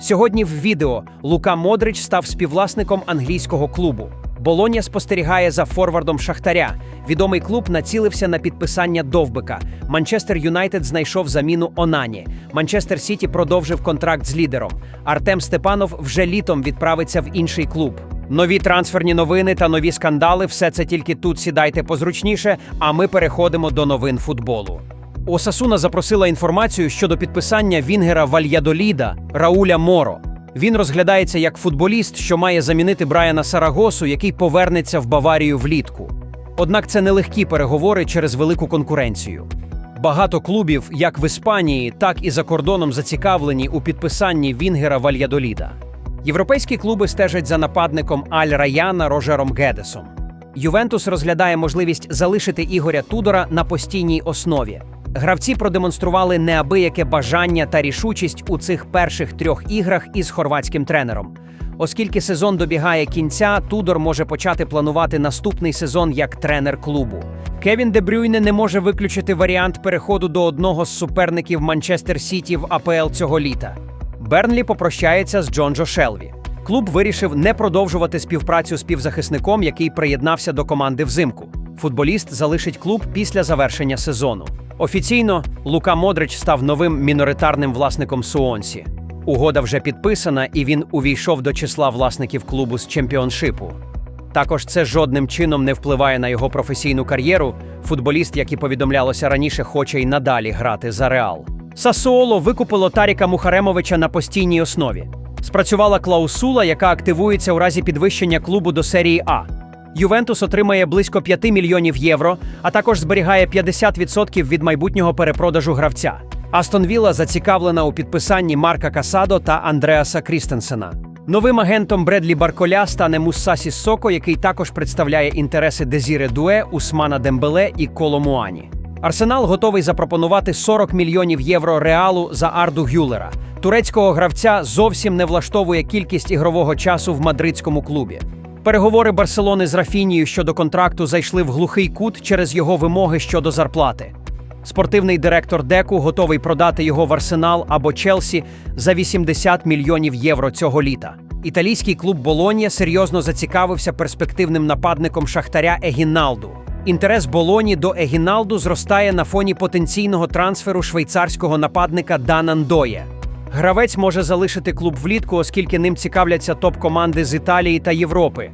Сьогодні в відео Лука Модрич став співвласником англійського клубу. Болонія спостерігає за форвардом Шахтаря. Відомий клуб націлився на підписання довбика. Манчестер Юнайтед знайшов заміну Онані. Манчестер Сіті продовжив контракт з лідером. Артем Степанов вже літом відправиться в інший клуб. Нові трансферні новини та нові скандали все це тільки тут сідайте позручніше, а ми переходимо до новин футболу. Осасуна запросила інформацію щодо підписання Вінгера Вальядоліда Рауля Моро. Він розглядається як футболіст, що має замінити Брайана Сарагосу, який повернеться в Баварію влітку. Однак це нелегкі переговори через велику конкуренцію. Багато клубів, як в Іспанії, так і за кордоном, зацікавлені у підписанні Вінгера Вальядоліда. Європейські клуби стежать за нападником Аль Раяна Рожером Гедесом. Ювентус розглядає можливість залишити Ігоря Тудора на постійній основі. Гравці продемонстрували неабияке бажання та рішучість у цих перших трьох іграх із хорватським тренером. Оскільки сезон добігає кінця, Тудор може почати планувати наступний сезон як тренер клубу. Кевін Де Брюйне не може виключити варіант переходу до одного з суперників Манчестер Сіті в АПЛ цього літа. Бернлі попрощається з Джонджо Шелві. Клуб вирішив не продовжувати співпрацю з півзахисником, який приєднався до команди взимку. Футболіст залишить клуб після завершення сезону. Офіційно Лука Модрич став новим міноритарним власником Суонсі. Угода вже підписана, і він увійшов до числа власників клубу з чемпіоншипу. Також це жодним чином не впливає на його професійну кар'єру. Футболіст, як і повідомлялося раніше, хоче й надалі грати за Реал. Сасуоло викупило Таріка Мухаремовича на постійній основі. Спрацювала клаусула, яка активується у разі підвищення клубу до серії А. Ювентус отримає близько 5 мільйонів євро, а також зберігає 50% від майбутнього перепродажу гравця. Астон Вілла зацікавлена у підписанні Марка Касадо та Андреаса Крістенсена. Новим агентом Бредлі Барколя стане Муссасі Соко, який також представляє інтереси Дезіре Дуе, Усмана Дембеле і Коло Муані. Арсенал готовий запропонувати 40 мільйонів євро реалу за Арду Гюлера. Турецького гравця зовсім не влаштовує кількість ігрового часу в мадридському клубі. Переговори Барселони з Рафінією щодо контракту зайшли в глухий кут через його вимоги щодо зарплати. Спортивний директор Деку готовий продати його в Арсенал або Челсі за 80 мільйонів євро цього літа. Італійський клуб Болонія серйозно зацікавився перспективним нападником Шахтаря Егіналду. Інтерес Болоні до Егіналду зростає на фоні потенційного трансферу швейцарського нападника Данан Доє. Гравець може залишити клуб влітку, оскільки ним цікавляться топ-команди з Італії та Європи.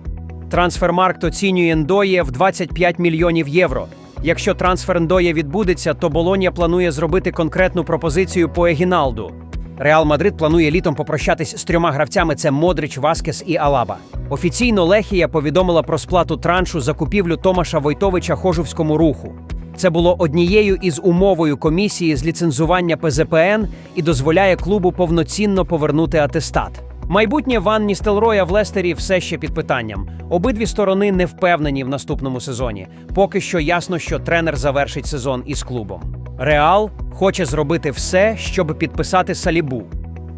Трансфермаркт оцінює Ндоє в 25 мільйонів євро. Якщо трансфер Ндоє відбудеться, то Болонія планує зробити конкретну пропозицію по Егіналду. Реал Мадрид планує літом попрощатись з трьома гравцями: це Модрич, Васкес і Алаба. Офіційно Лехія повідомила про сплату траншу за купівлю Томаша Войтовича Хожувському руху. Це було однією із умовою комісії з ліцензування ПЗПН і дозволяє клубу повноцінно повернути атестат. Майбутнє Ван Ністелроя в Лестері все ще під питанням. Обидві сторони не впевнені в наступному сезоні. Поки що ясно, що тренер завершить сезон із клубом. Реал хоче зробити все, щоб підписати Салібу.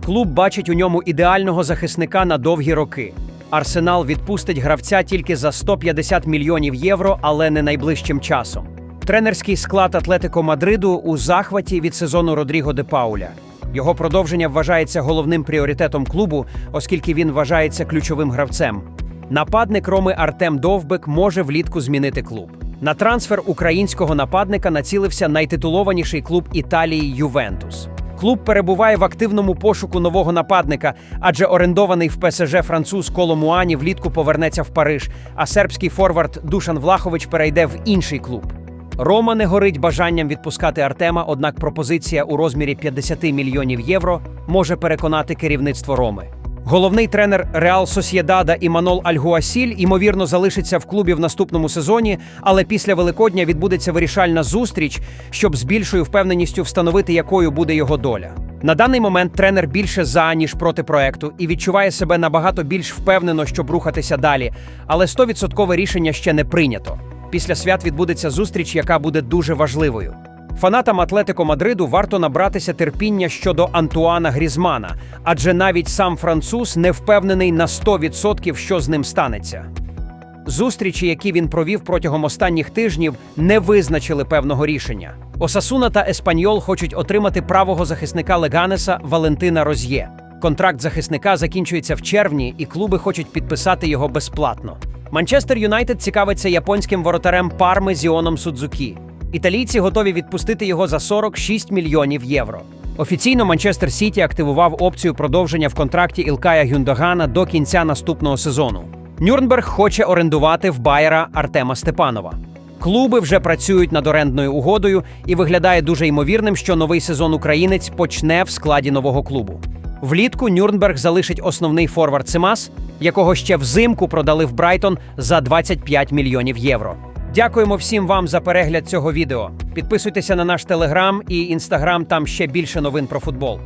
Клуб бачить у ньому ідеального захисника на довгі роки. Арсенал відпустить гравця тільки за 150 мільйонів євро, але не найближчим часом. Тренерський склад Атлетико Мадриду у захваті від сезону Родріго де Пауля. Його продовження вважається головним пріоритетом клубу, оскільки він вважається ключовим гравцем. Нападник Роми Артем Довбик може влітку змінити клуб. На трансфер українського нападника націлився найтитулованіший клуб Італії Ювентус. Клуб перебуває в активному пошуку нового нападника, адже орендований в ПСЖ француз Коло Муані влітку повернеться в Париж, а сербський форвард Душан Влахович перейде в інший клуб. Рома не горить бажанням відпускати Артема, однак пропозиція у розмірі 50 мільйонів євро може переконати керівництво Роми. Головний тренер Реал Сосєдада Іманол Альгуасіль ймовірно залишиться в клубі в наступному сезоні, але після Великодня відбудеться вирішальна зустріч, щоб з більшою впевненістю встановити, якою буде його доля. На даний момент тренер більше за ніж проти проекту і відчуває себе набагато більш впевнено, щоб рухатися далі, але 100% рішення ще не прийнято. Після свят відбудеться зустріч, яка буде дуже важливою. Фанатам Атлетико Мадриду варто набратися терпіння щодо Антуана Грізмана, адже навіть сам француз не впевнений на 100%, що з ним станеться. Зустрічі, які він провів протягом останніх тижнів, не визначили певного рішення. Осасуна та Еспаньол хочуть отримати правого захисника Леганеса Валентина Роз'є. Контракт захисника закінчується в червні, і клуби хочуть підписати його безплатно. Манчестер Юнайтед цікавиться японським воротарем Парми Зіоном Судзукі. Італійці готові відпустити його за 46 мільйонів євро. Офіційно Манчестер Сіті активував опцію продовження в контракті Ілкая Гюндогана до кінця наступного сезону. Нюрнберг хоче орендувати в Байера Артема Степанова. Клуби вже працюють над орендною угодою, і виглядає дуже ймовірним, що новий сезон українець почне в складі нового клубу. Влітку Нюрнберг залишить основний форвард Симас, якого ще взимку продали в Брайтон за 25 мільйонів євро. Дякуємо всім вам за перегляд цього відео. Підписуйтеся на наш телеграм і інстаграм, там ще більше новин про футбол.